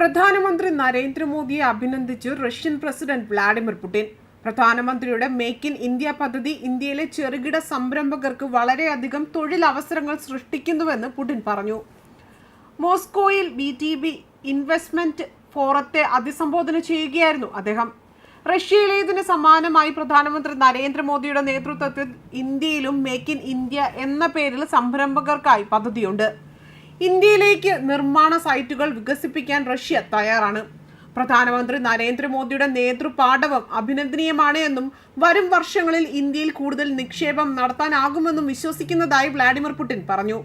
പ്രധാനമന്ത്രി നരേന്ദ്രമോദിയെ അഭിനന്ദിച്ചു റഷ്യൻ പ്രസിഡന്റ് വ്ളാഡിമിർ പുടിൻ. പ്രധാനമന്ത്രിയുടെ മേക്ക് ഇൻ ഇന്ത്യ പദ്ധതി ഇന്ത്യയിലെ ചെറുകിട സംരംഭകർക്ക് വളരെയധികം തൊഴിലവസരങ്ങൾ സൃഷ്ടിക്കുന്നുവെന്ന് പുടിൻ പറഞ്ഞു. മോസ്കോയിൽ ബി ടി ബി ഇൻവെസ്റ്റ്മെന്റ് ഫോറത്തെ അഭിസംബോധന ചെയ്യുകയായിരുന്നു അദ്ദേഹം. റഷ്യയിലേതിന് സമാനമായി പ്രധാനമന്ത്രി നരേന്ദ്രമോദിയുടെ നേതൃത്വത്തിൽ ഇന്ത്യയിലും മേക്ക് ഇൻ ഇന്ത്യ എന്ന പേരിൽ സംരംഭകർക്കായി പദ്ധതിയുണ്ട്. ഇന്ത്യയിലേക്ക് നിർമ്മാണ സൈറ്റുകൾ വികസിപ്പിക്കാൻ റഷ്യ തയ്യാറാണ്. പ്രധാനമന്ത്രി നരേന്ദ്രമോദിയുടെ നേതൃപാഠവം അഭിനന്ദനീയമാണ് എന്നും വരും വർഷങ്ങളിൽ ഇന്ത്യയിൽ കൂടുതൽ നിക്ഷേപം നടത്താനാകുമെന്നും വിശ്വസിക്കുന്നതായി വ്ളാഡിമിർ പുടിൻ പറഞ്ഞു.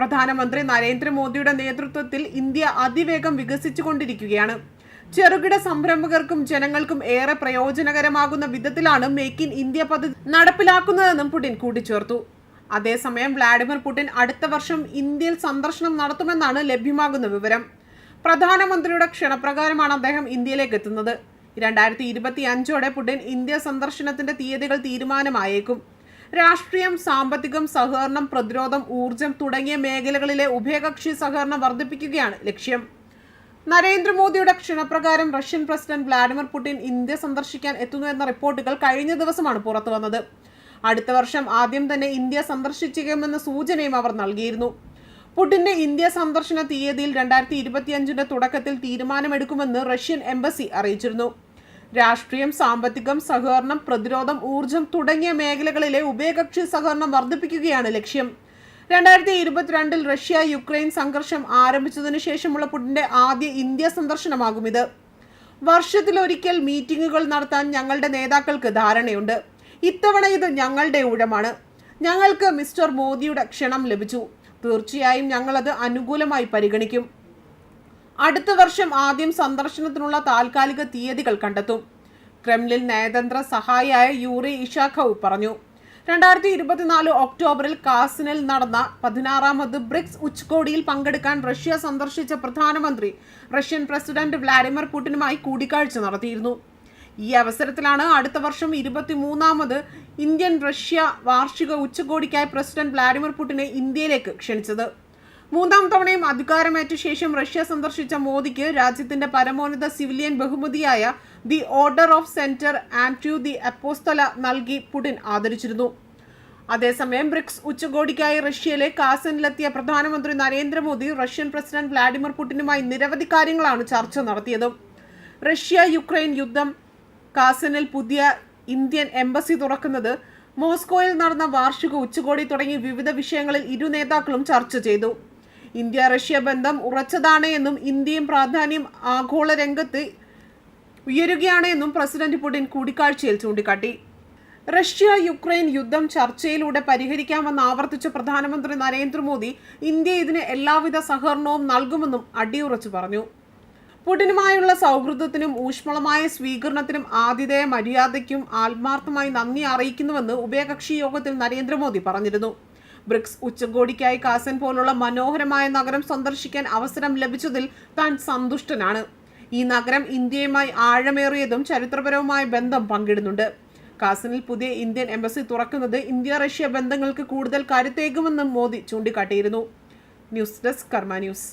പ്രധാനമന്ത്രി നരേന്ദ്രമോദിയുടെ നേതൃത്വത്തിൽ ഇന്ത്യ അതിവേഗം വികസിച്ചുകൊണ്ടിരിക്കുകയാണ്. ചെറുകിട സംരംഭകർക്കും ജനങ്ങൾക്കും ഏറെ പ്രയോജനകരമാകുന്ന വിധത്തിലാണ് മേക്ക് ഇൻ ഇന്ത്യ പദ്ധതി നടപ്പിലാക്കുന്നതെന്നും പുടിൻ കൂട്ടിച്ചേർത്തു. അതേസമയം വ്ളാഡിമിർ പുടിൻ അടുത്ത വർഷം ഇന്ത്യയിൽ സന്ദർശനം നടത്തുമെന്നാണ് ലഭ്യമാകുന്ന വിവരം. പ്രധാനമന്ത്രിയുടെ ക്ഷണപ്രകാരമാണ് അദ്ദേഹം ഇന്ത്യയിലേക്ക് എത്തുന്നത്. രണ്ടായിരത്തി ഇരുപത്തി അഞ്ചോടെ പുടിൻ ഇന്ത്യ സന്ദർശനത്തിന്റെ തീയതികൾ തീരുമാനമായേക്കും. രാഷ്ട്രീയം സാമ്പത്തികം സഹകരണം പ്രതിരോധം ഊർജം തുടങ്ങിയ മേഖലകളിലെ ഉഭയകക്ഷി സഹകരണം വർദ്ധിപ്പിക്കുകയാണ് ലക്ഷ്യം. നരേന്ദ്രമോദിയുടെ ക്ഷണപ്രകാരം Russian president Vladimir Putin India സന്ദർശിക്കാൻ എത്തുന്നു എന്ന റിപ്പോർട്ടുകൾ കഴിഞ്ഞ ദിവസമാണ് പുറത്തു വന്നത് അടുത്ത വർഷം ആദ്യം തന്നെ ഇന്ത്യ സന്ദർശിച്ചേക്കുമെന്ന സൂചനയും അവർ നൽകിയിരുന്നു. പുടിന്റെ ഇന്ത്യ സന്ദർശന തീയതിയിൽ രണ്ടായിരത്തി ഇരുപത്തിയഞ്ചിന്റെ തുടക്കത്തിൽ തീരുമാനമെടുക്കുമെന്ന് റഷ്യൻ എംബസി അറിയിച്ചിരുന്നു. രാഷ്ട്രീയം സാമ്പത്തികം സഹകരണം പ്രതിരോധം ഊർജം തുടങ്ങിയ മേഖലകളിലെ ഉഭയകക്ഷി സഹകരണം വർദ്ധിപ്പിക്കുകയാണ് ലക്ഷ്യം. രണ്ടായിരത്തി ഇരുപത്തിരണ്ടിൽ റഷ്യ യുക്രൈൻ സംഘർഷം ആരംഭിച്ചതിനു ശേഷമുള്ള പുടിന്റെ ആദ്യ ഇന്ത്യ സന്ദർശനമാകും ഇത്. വർഷത്തിലൊരിക്കൽ മീറ്റിംഗുകൾ നടത്താൻ ഞങ്ങളുടെ നേതാക്കൾക്ക് ധാരണയുണ്ട്. ഇത്തവണ ഇത് ഞങ്ങളുടെ ഊഴമാണ്. ഞങ്ങൾക്ക് മിസ്റ്റർ മോദിയുടെ ക്ഷണം ലഭിച്ചു. തീർച്ചയായും ഞങ്ങളത് അനുകൂലമായി പരിഗണിക്കും. അടുത്ത വർഷം ആദ്യം സന്ദർശനത്തിനുള്ള താൽക്കാലിക തീയതികൾ കണ്ടെത്തും. ക്രെംലിൻ നയതന്ത്ര സഹായിയായ യൂറി ഇഷാഖവ് പറഞ്ഞു. രണ്ടായിരത്തി ഇരുപത്തിനാല് ഒക്ടോബറിൽ കാസിനിൽ നടന്ന പതിനാറാമത് ബ്രിക്സ് ഉച്ചകോടിയിൽ പങ്കെടുക്കാൻ റഷ്യ സന്ദർശിച്ച പ്രധാനമന്ത്രി റഷ്യൻ പ്രസിഡന്റ് വ്ളാഡിമിർ പുടിനുമായി കൂടിക്കാഴ്ച നടത്തിയിരുന്നു. ഈ അവസരത്തിലാണ് അടുത്ത വർഷം ഇരുപത്തിമൂന്നാമത് ഇന്ത്യൻ റഷ്യ വാർഷിക ഉച്ചകോടിക്കായി പ്രസിഡന്റ് വ്ളാഡിമിർ പുടിനെ ഇന്ത്യയിലേക്ക് ക്ഷണിച്ചത്. മൂന്നാം തവണയും അധികാരമേറ്റ ശേഷം റഷ്യ സന്ദർശിച്ച മോദിക്ക് രാജ്യത്തിന്റെ പരമോന്നത സിവിലിയൻ ബഹുമതിയായ the order of Saint Andrew the apostle നൽകി പുടിൻ ആദരിച്ചിരുന്നു. അതേസമയം ബ്രിക്സ് ഉച്ചകോടിക്കായി റഷ്യയിലെ കാസനിലെത്തിയ പ്രധാനമന്ത്രി നരേന്ദ്രമോദി റഷ്യൻ പ്രസിഡന്റ് വ്ളാഡിമിർ പുടിനുമായി നിരവധി കാര്യങ്ങളാണ് ചർച്ച നടത്തിയത്. റഷ്യ യുക്രൈൻ യുദ്ധം കാസനിൽ പുതിയ ഇന്ത്യൻ എംബസി തുറക്കുന്നത് മോസ്കോയിൽ നടന്ന വാർഷിക ഉച്ചകോടി തുടങ്ങി വിവിധ വിഷയങ്ങളിൽ ഇരു നേതാക്കളും ചർച്ച ചെയ്തു. ഇന്ത്യ റഷ്യ ബന്ധം ഉറച്ചതാണ് എന്നും ഇന്ത്യയും പ്രാധാന്യം ആഗോള രംഗത്ത് ഉയരുകയാണ് എന്നും പ്രസിഡന്റ് പുടിൻ കൂടിക്കാഴ്ചയിൽ ചൂണ്ടിക്കാട്ടി. റഷ്യ യുക്രൈൻ യുദ്ധം ചർച്ചയിലൂടെ പരിഹരിക്കാമെന്ന് ആവർത്തിച്ച പ്രധാനമന്ത്രി നരേന്ദ്രമോദി ഇന്ത്യ ഇതിന് എല്ലാവിധ സഹകരണവും നൽകുമെന്നും അടിയുറച്ചു പറഞ്ഞു. പുടിനുമായുള്ള സൗഹൃദത്തിനും ഊഷ്മളമായ സ്വീകരണത്തിനും ആതിഥേയ മര്യാദയ്ക്കും ആത്മാർത്ഥമായി നന്ദി അറിയിക്കുന്നുവെന്ന് ഉഭയകക്ഷി യോഗത്തിൽ നരേന്ദ്രമോദി പറഞ്ഞിരുന്നു. ബ്രിക്സ് ഉച്ചകോടിക്കായി കാസൻ പോലുള്ള മനോഹരമായ നഗരം സന്ദർശിക്കാൻ അവസരം ലഭിച്ചതിൽ താൻ സന്തുഷ്ടനാണ്. ഈ നഗരം ഇന്ത്യയുമായി ആഴമേറിയതും ചരിത്രപരവുമായ ബന്ധം പങ്കിടുന്നുണ്ട്. കാസനിൽ പുതിയ ഇന്ത്യൻ എംബസി തുറക്കുന്നത് ഇന്ത്യ റഷ്യ ബന്ധങ്ങൾക്ക് കൂടുതൽ കരുത്തേകുമെന്നും Modi ചൂണ്ടിക്കാട്ടിയിരുന്നു. News desk Karma news.